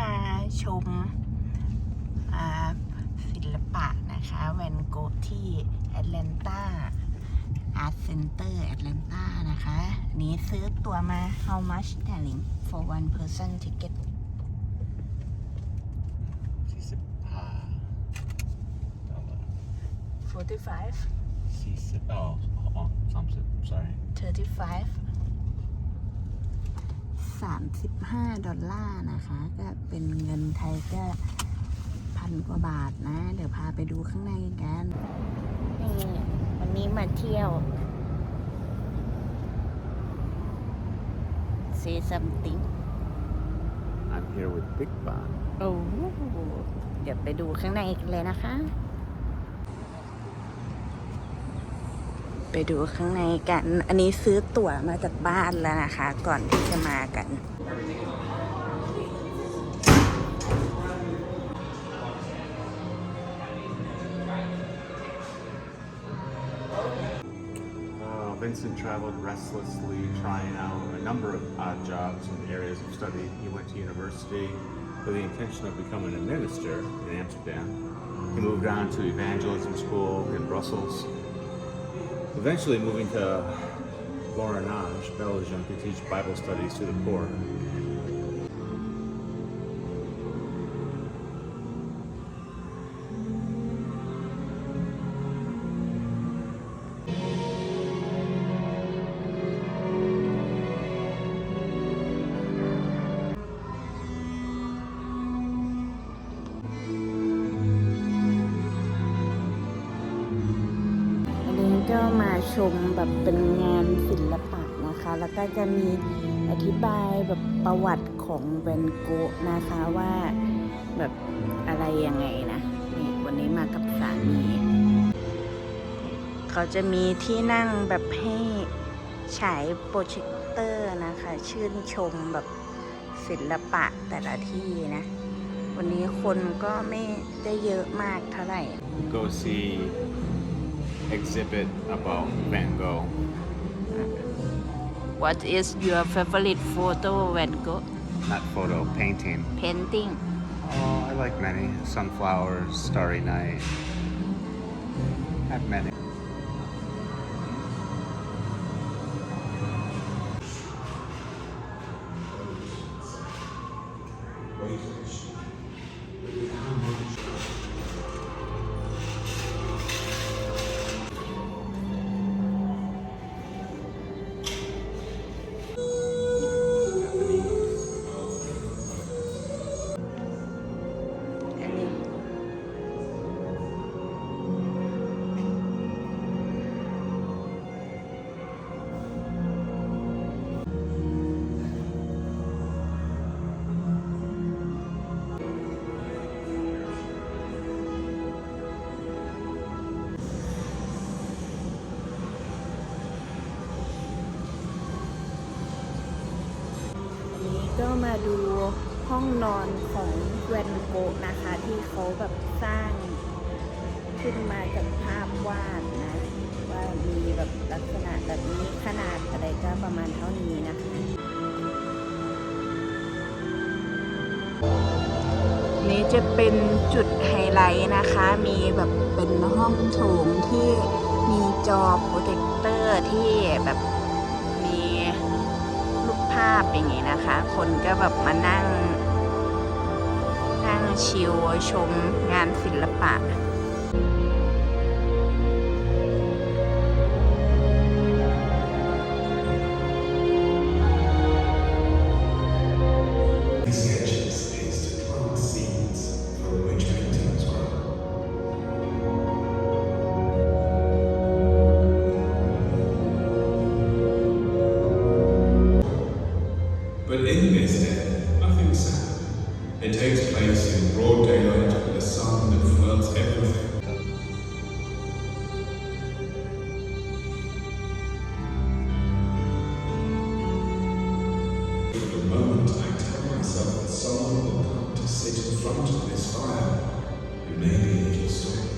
มาชมอ่าศิลปะนะคะแวนโกะที่แอตแลนตาอาร์ตเซ็นเตอร์แอตแลนตานะคะอันนี้ซื้อตัวมา how much darling for one person ticket สี่สิบห้าดอลลาร์45 สี่สิบอ๋ออ๋อสามสิบ sorry 35 35 ดอลลาร์นะคะ ก็เป็นเงินไทยก็พันกว่าบาทนะ เดี๋ยวพาไปดูข้างในกัน นี่วันนี้มาเที่ยว see something I'm here with Big Bang โอ้เดี๋ยวไปดูข้างในกันเลยนะคะ ไปดูข้างในกัน อันนี้ซื้อตั๋วมาจากบ้านแล้วนะคะ ก่อนที่จะมากัน Uh, Vincent traveled restlessly, trying out a number of odd jobs in areas of study. He went to university with the intention of becoming a minister in Amsterdam. He moved on to evangelism school in Brussels, eventually moving to Voronezh, Belgium, to teach Bible studies to the poor. ชมแบบเป็นงานศิลปะนะคะ แล้วก็จะมีอธิบายแบบประวัติของแวนโกะนะคะว่าแบบอะไรยังไงนะนี่วันนี้มากับสามีเขาจะมีที่นั่งแบบให้ฉายโปรเจคเตอร์นะคะ ชื่นชมแบบศิลปะแต่ละที่นะ วันนี้คนก็ไม่ได้เยอะมากเท่าไหร่ Go see exhibit about Van Gogh. What is your favorite photo Van Gogh Not photo, painting. painting? Oh, I like many. Sunflowers, Starry Night. Have many. Japanese. ก็มาดูห้องนอนของแวนโกะนะคะ ที่เขาแบบสร้างขึ้นมาจากภาพวาดนะ ว่ามีแบบลักษณะแบบนี้ขนาดอะไรก็ประมาณเท่านี้นะคะนี้จะเป็นจุดไฮไลท์นะคะ มีแบบเป็นห้องโถงที่มีจอโปรเจคเตอร์ที่แบบาพอย่างนี้นะคะ คนก็แบบมานั่ง นั่งชิลชมงานศิลปะ It takes place in broad daylight with a sun that floods everything. For the moment, I tell myself that someone will come to sit in front of this fire, and maybe it'll stop.